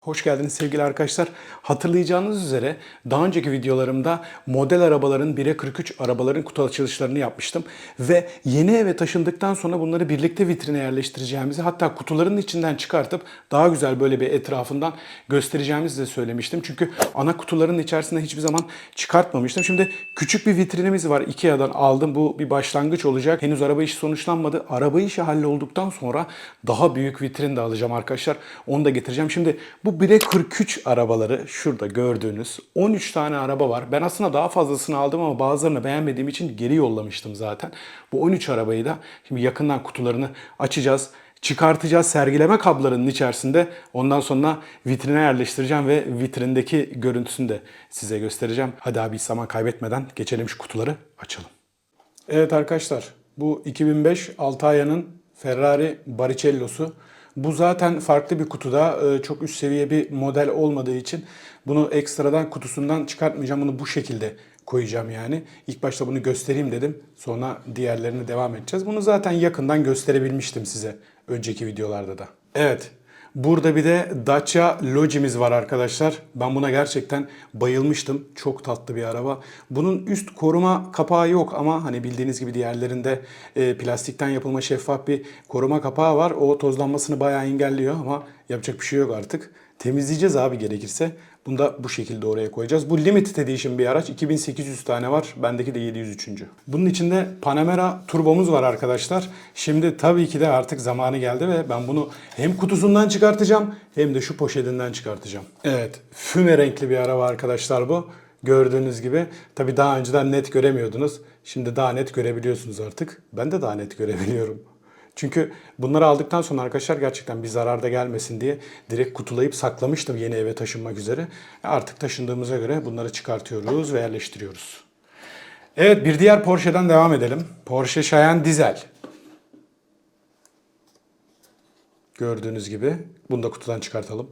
Hoş geldiniz sevgili arkadaşlar. Hatırlayacağınız üzere daha önceki videolarımda model arabaların 1'e 43 arabaların kutu açılışlarını yapmıştım. Ve yeni eve taşındıktan sonra bunları birlikte vitrine yerleştireceğimizi hatta kutuların içinden çıkartıp daha güzel böyle bir etrafından göstereceğimizi de söylemiştim. Çünkü ana kutuların içerisinde hiçbir zaman çıkartmamıştım. Şimdi küçük bir vitrinimiz var. Ikea'dan aldım. Bu bir başlangıç olacak. Henüz araba işi sonuçlanmadı. Araba işi hallolduktan sonra daha büyük vitrin de alacağım arkadaşlar. Onu da getireceğim. Şimdi bu 1'e 43 arabaları şurada gördüğünüz 13 tane araba var. Ben aslında daha fazlasını aldım ama bazılarını beğenmediğim için geri yollamıştım zaten. Bu 13 arabayı da şimdi yakından kutularını açacağız. Çıkartacağız sergileme kablarının içerisinde. Ondan sonra vitrine yerleştireceğim ve vitrindeki görüntüsünü de size göstereceğim. Hadi abi zaman kaybetmeden geçelim şu kutuları açalım. Evet arkadaşlar bu 2005 Altaya'nın Ferrari Baricello'su. Bu zaten farklı bir kutuda e, çok üst seviye bir model olmadığı için bunu ekstradan kutusundan çıkartmayacağım. Bunu bu şekilde koyacağım yani. İlk başta bunu göstereyim dedim. Sonra diğerlerine devam edeceğiz. Bunu zaten yakından gösterebilmiştim size önceki videolarda da. Evet. Burada bir de Dacia Logi'miz var arkadaşlar. Ben buna gerçekten bayılmıştım. Çok tatlı bir araba. Bunun üst koruma kapağı yok ama hani bildiğiniz gibi diğerlerinde e, plastikten yapılma şeffaf bir koruma kapağı var. O tozlanmasını bayağı engelliyor ama yapacak bir şey yok artık. Temizleyeceğiz abi gerekirse. Bunu da bu şekilde oraya koyacağız. Bu limited edition bir araç. 2800 tane var. Bendeki de 703. Bunun içinde Panamera turbomuz var arkadaşlar. Şimdi tabii ki de artık zamanı geldi ve ben bunu hem kutusundan çıkartacağım hem de şu poşetinden çıkartacağım. Evet, füme renkli bir araba arkadaşlar bu. Gördüğünüz gibi. Tabii daha önceden net göremiyordunuz. Şimdi daha net görebiliyorsunuz artık. Ben de daha net görebiliyorum. Çünkü bunları aldıktan sonra arkadaşlar gerçekten bir zarar da gelmesin diye direkt kutulayıp saklamıştım yeni eve taşınmak üzere. Artık taşındığımıza göre bunları çıkartıyoruz ve yerleştiriyoruz. Evet bir diğer Porsche'den devam edelim. Porsche Cayenne dizel. Gördüğünüz gibi. Bunu da kutudan çıkartalım.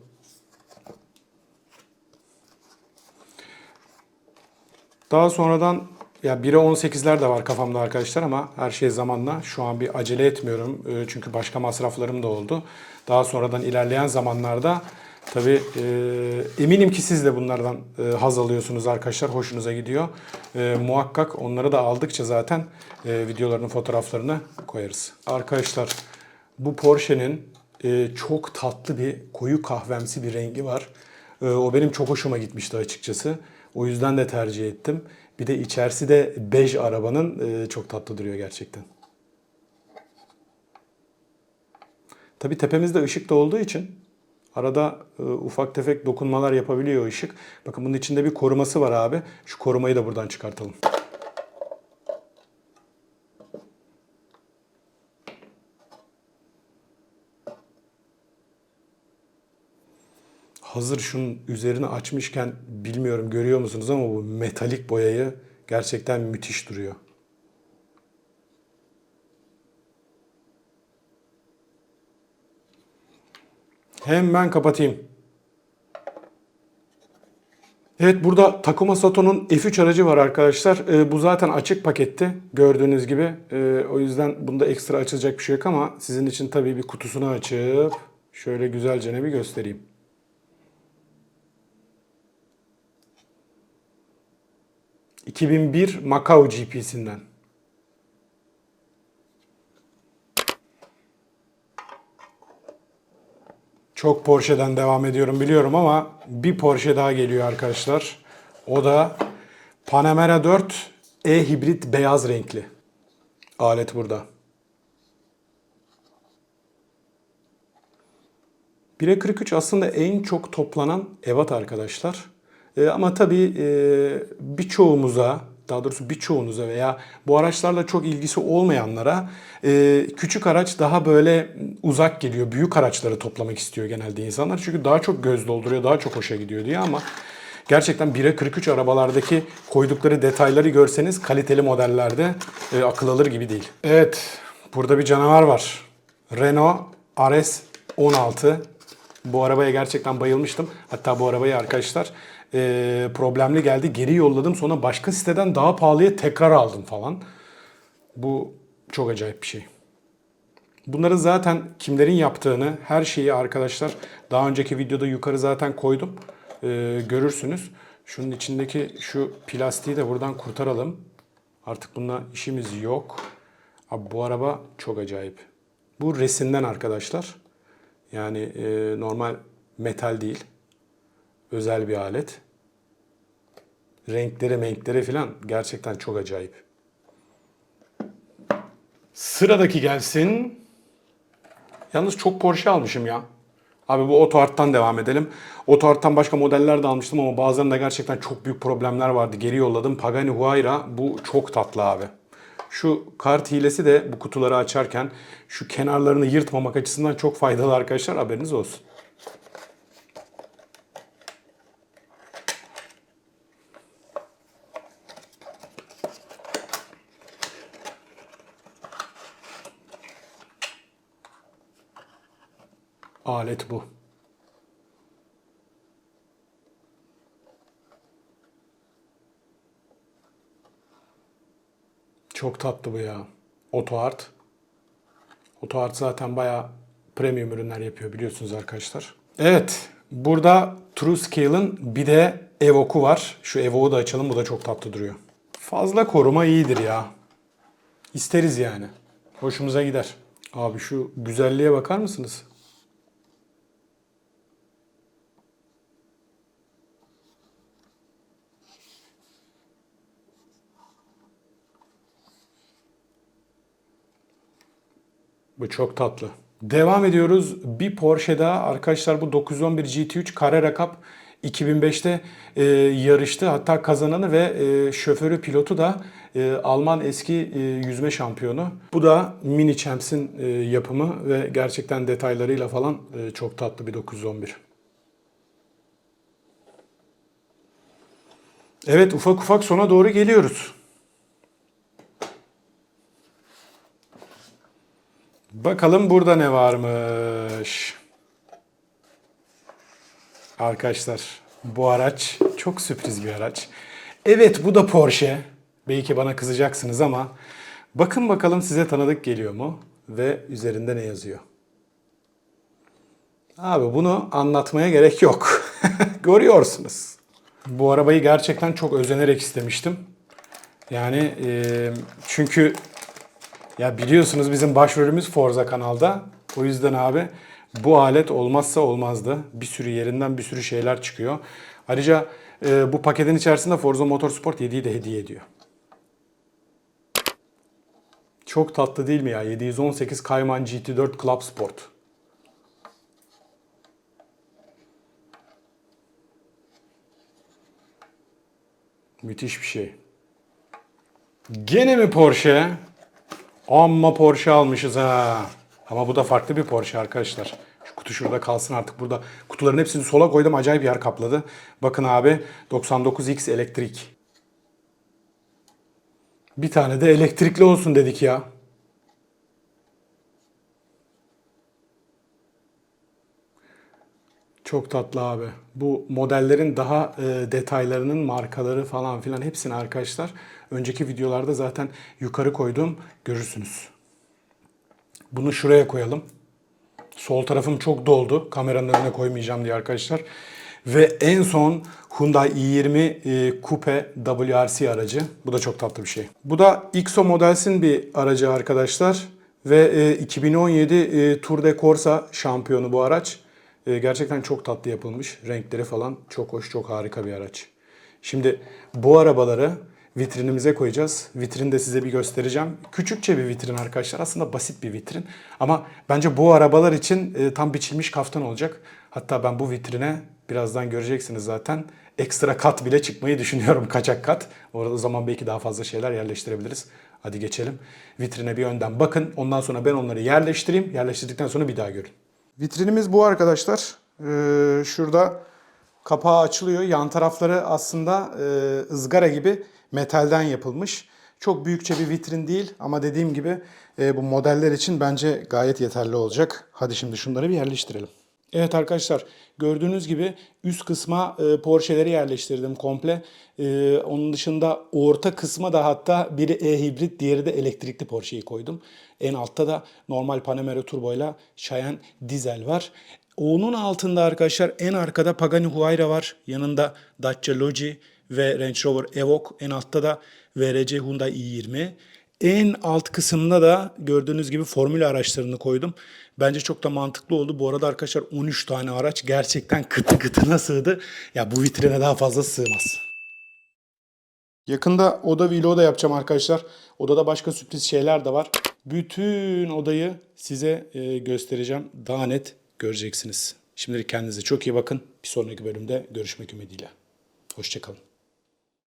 Daha sonradan ya 1'e 18'ler de var kafamda arkadaşlar ama her şey zamanla. Şu an bir acele etmiyorum e, çünkü başka masraflarım da oldu. Daha sonradan ilerleyen zamanlarda tabii e, eminim ki siz de bunlardan e, haz alıyorsunuz arkadaşlar. Hoşunuza gidiyor. E, muhakkak onları da aldıkça zaten e, videoların fotoğraflarını koyarız. Arkadaşlar bu Porsche'nin e, çok tatlı bir koyu kahvemsi bir rengi var. E, o benim çok hoşuma gitmişti açıkçası. O yüzden de tercih ettim. Bir de içerisi de bej arabanın e, çok tatlı duruyor gerçekten. Tabi tepemizde ışık da olduğu için arada e, ufak tefek dokunmalar yapabiliyor ışık. Bakın bunun içinde bir koruması var abi. Şu korumayı da buradan çıkartalım. Hazır şunun üzerini açmışken bilmiyorum görüyor musunuz ama bu metalik boyayı gerçekten müthiş duruyor. Hemen kapatayım. Evet burada Takuma Sato'nun F3 aracı var arkadaşlar. Ee, bu zaten açık paketti gördüğünüz gibi. Ee, o yüzden bunda ekstra açılacak bir şey yok ama sizin için tabii bir kutusunu açıp şöyle güzelce ne bir göstereyim. ...2001 Macau GP'sinden. Çok Porsche'den devam ediyorum biliyorum ama bir Porsche daha geliyor arkadaşlar. O da Panamera 4 e-hibrit beyaz renkli. Alet burada. 1'e 43 aslında en çok toplanan evat arkadaşlar. Ee, ama tabii e, birçoğumuza, daha doğrusu birçoğunuza veya bu araçlarla çok ilgisi olmayanlara e, küçük araç daha böyle uzak geliyor. Büyük araçları toplamak istiyor genelde insanlar. Çünkü daha çok göz dolduruyor, daha çok hoşa gidiyor diye ama gerçekten 1'e 43 arabalardaki koydukları detayları görseniz kaliteli modellerde e, akıl alır gibi değil. Evet, burada bir canavar var. Renault RS 16 bu arabaya gerçekten bayılmıştım. Hatta bu arabayı arkadaşlar e, problemli geldi. Geri yolladım. Sonra başka siteden daha pahalıya tekrar aldım falan. Bu çok acayip bir şey. Bunları zaten kimlerin yaptığını, her şeyi arkadaşlar daha önceki videoda yukarı zaten koydum. Ee, görürsünüz. Şunun içindeki şu plastiği de buradan kurtaralım. Artık bununla işimiz yok. Abi bu araba çok acayip. Bu resimden arkadaşlar. Yani e, normal metal değil. Özel bir alet. Renkleri, renkleri falan gerçekten çok acayip. Sıradaki gelsin. Yalnız çok Porsche almışım ya. Abi bu Otoart'tan devam edelim. Otoart'tan başka modeller de almıştım ama bazılarında gerçekten çok büyük problemler vardı. Geri yolladım. Pagani Huayra bu çok tatlı abi. Şu kart hilesi de bu kutuları açarken şu kenarlarını yırtmamak açısından çok faydalı arkadaşlar haberiniz olsun. Alet bu. Çok tatlı bu ya. Otoart. Otoart zaten bayağı premium ürünler yapıyor biliyorsunuz arkadaşlar. Evet. Burada True Scale'ın bir de Evoque'u var. Şu Evoque'u da açalım. Bu da çok tatlı duruyor. Fazla koruma iyidir ya. İsteriz yani. Hoşumuza gider. Abi şu güzelliğe bakar mısınız? Bu çok tatlı. Devam ediyoruz. Bir Porsche daha. Arkadaşlar bu 911 GT3 Carrera Cup 2005'te e, yarıştı. Hatta kazananı ve e, şoförü pilotu da e, Alman eski e, yüzme şampiyonu. Bu da Mini Champs'in e, yapımı ve gerçekten detaylarıyla falan e, çok tatlı bir 911. Evet ufak ufak sona doğru geliyoruz. Bakalım burada ne varmış. Arkadaşlar bu araç çok sürpriz bir araç. Evet bu da Porsche. Belki bana kızacaksınız ama bakın bakalım size tanıdık geliyor mu ve üzerinde ne yazıyor. Abi bunu anlatmaya gerek yok. Görüyorsunuz. Bu arabayı gerçekten çok özenerek istemiştim. Yani e, çünkü ya biliyorsunuz bizim başrolümüz Forza kanalda. O yüzden abi bu alet olmazsa olmazdı. Bir sürü yerinden bir sürü şeyler çıkıyor. Ayrıca e, bu paketin içerisinde Forza Motorsport 7'yi de hediye ediyor. Çok tatlı değil mi ya? 718 Cayman GT4 Club Sport. Müthiş bir şey. Gene mi Porsche? Amma Porsche almışız ha. Ama bu da farklı bir Porsche arkadaşlar. Şu kutu şurada kalsın artık burada. Kutuların hepsini sola koydum. Acayip yer kapladı. Bakın abi 99X elektrik. Bir tane de elektrikli olsun dedik ya. Çok tatlı abi. Bu modellerin daha e, detaylarının markaları falan filan hepsini arkadaşlar önceki videolarda zaten yukarı koydum. Görürsünüz. Bunu şuraya koyalım. Sol tarafım çok doldu. Kameranın önüne koymayacağım diye arkadaşlar. Ve en son Hyundai i20 e, Coupe WRC aracı. Bu da çok tatlı bir şey. Bu da XO Models'in bir aracı arkadaşlar. Ve e, 2017 e, Tour de Corsa şampiyonu bu araç. E, gerçekten çok tatlı yapılmış. Renkleri falan çok hoş, çok harika bir araç. Şimdi bu arabaları vitrinimize koyacağız. Vitrini de size bir göstereceğim. Küçükçe bir vitrin arkadaşlar. Aslında basit bir vitrin. Ama bence bu arabalar için e, tam biçilmiş kaftan olacak. Hatta ben bu vitrine birazdan göreceksiniz zaten. Ekstra kat bile çıkmayı düşünüyorum. Kaçak kat. Orada zaman belki daha fazla şeyler yerleştirebiliriz. Hadi geçelim. Vitrine bir önden bakın. Ondan sonra ben onları yerleştireyim. Yerleştirdikten sonra bir daha görün. Vitrinimiz bu arkadaşlar. Ee, şurada kapağı açılıyor. Yan tarafları aslında e, ızgara gibi metalden yapılmış. Çok büyükçe bir vitrin değil ama dediğim gibi e, bu modeller için bence gayet yeterli olacak. Hadi şimdi şunları bir yerleştirelim. Evet arkadaşlar gördüğünüz gibi üst kısma e, Porsche'leri yerleştirdim komple. E, onun dışında orta kısma da hatta biri e-hibrit diğeri de elektrikli Porsche'yi koydum. En altta da normal Panamera Turbo ile Cheyenne dizel var. Onun altında arkadaşlar en arkada Pagani Huayra var. Yanında Dacia Logi ve Range Rover Evoque. En altta da VRC Hyundai i20. En alt kısımda da gördüğünüz gibi formül araçlarını koydum. Bence çok da mantıklı oldu. Bu arada arkadaşlar 13 tane araç gerçekten kıtı kıtına sığdı. Ya bu vitrine daha fazla sığmaz. Yakında oda vlogu da yapacağım arkadaşlar. Odada başka sürpriz şeyler de var. Bütün odayı size e, göstereceğim. Daha net göreceksiniz. Şimdilik kendinize çok iyi bakın. Bir sonraki bölümde görüşmek ümidiyle. Hoşçakalın.